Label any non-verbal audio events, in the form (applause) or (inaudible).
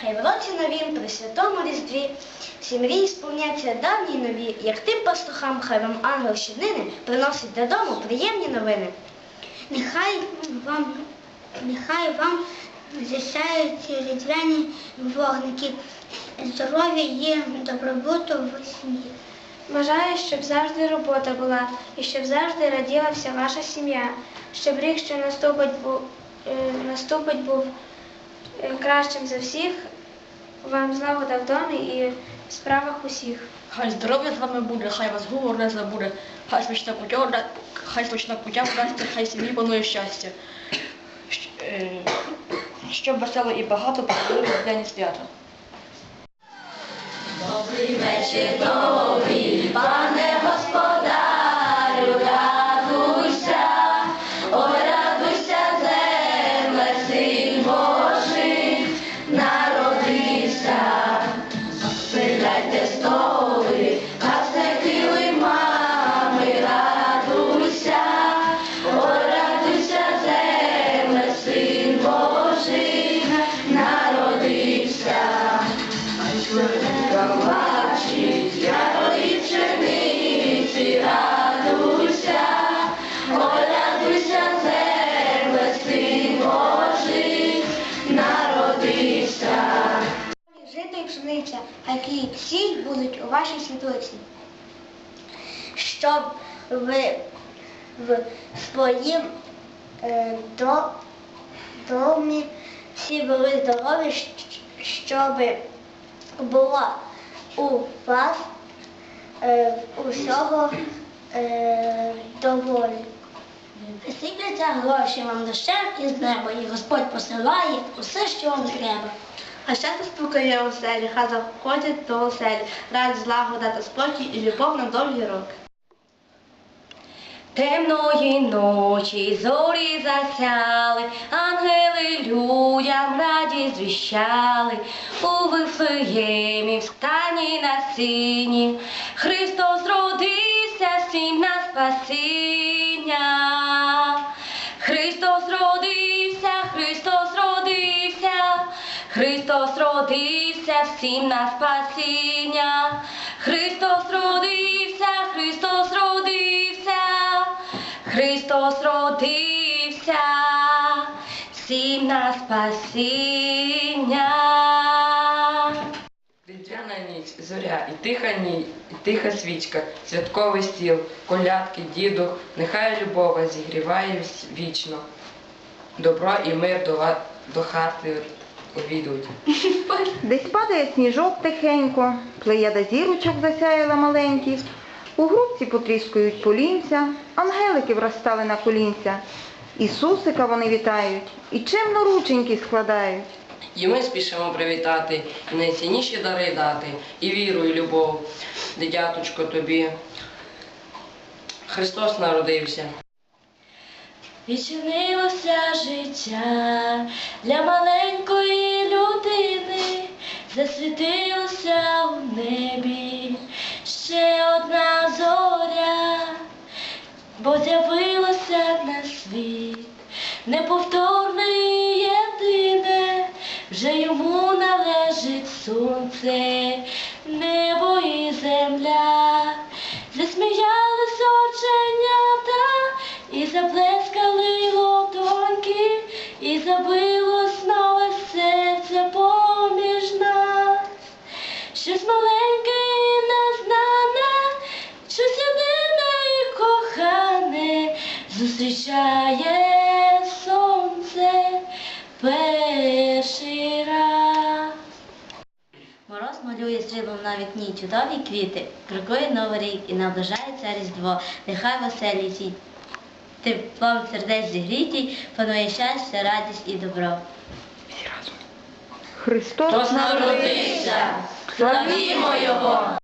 Хай в році новім при святому різдві всі мрії сповняться давні й нові, як тим пастухам, хай вам ангел щоднини приносить додому приємні новини. Нехай вам, нехай вам засяють різдвяні вогники, здоров'я і добробуту в сім'ї. Бажаю, щоб завжди робота була і щоб завжди раділа вся ваша сім'я, щоб рік, що наступить був, е, наступить був кращим за всіх, вам злагода в домі і в справах усіх. Хай здоров'я з вами буде, хай вас гумор не забуде, хай смачна путя, вда- хай смачна путя вдасться, хай сім'ї панує щастя. Щ- е, Щоб весело і багато провели різдвяні свята. Жито і пшениця, які сіль будуть у вашій світлиці. Щоб ви в своїм е, до, домі всі були здорові, щоб було у вас е, усього е, доволі. Сипляться гроші вам дощем із неба, і Господь посилає усе, що вам треба. А щастя спокоє оселі, селі, хай заходять до оселі, радість, злагода та спокій і любов на довгі роки. Темної ночі зорі засяли, ангели людям радість звіщали, у Вифлеємі в стані на сині, Христос родився всім на спасіння. Христос родився, Христос родився, Христос родився всім на спасіння. Христос родився, спасіння. Різдвяна ніч, зоря, і тиха ніч, і тиха свічка, святковий стіл, колядки, дідух, нехай любова зігріває вічно. Добро і мир до, до хати увійдуть. (laughs) Десь падає сніжок тихенько, плеяда зірочок засяяла маленьких, у грубці потріскують полінця, ангелики вростали на колінця. Ісусика вони вітають і чемно рученьки складають. І ми спішимо привітати, і найцінніші дари дати, і віру, і любов, дитяточко тобі. Христос народився. Відчинилося життя для маленької людини, засвітилося у небі ще одна зоря, бо з'явилося світ неповторне і єдине, вже йому належить сонце, небо і земля. Засміялись оченята, і заплескали лотоньки, і забилось нове серце поміж нас. Щось маленьке зустрічає сонце перший раз. Мороз малює сріблом на вікні чудові квіти, крокує новий рік і наближається Різдво. Нехай веселі сіть. Теплом сердець зігріті, панує щастя, радість і добро. Христос народився! Славімо Його!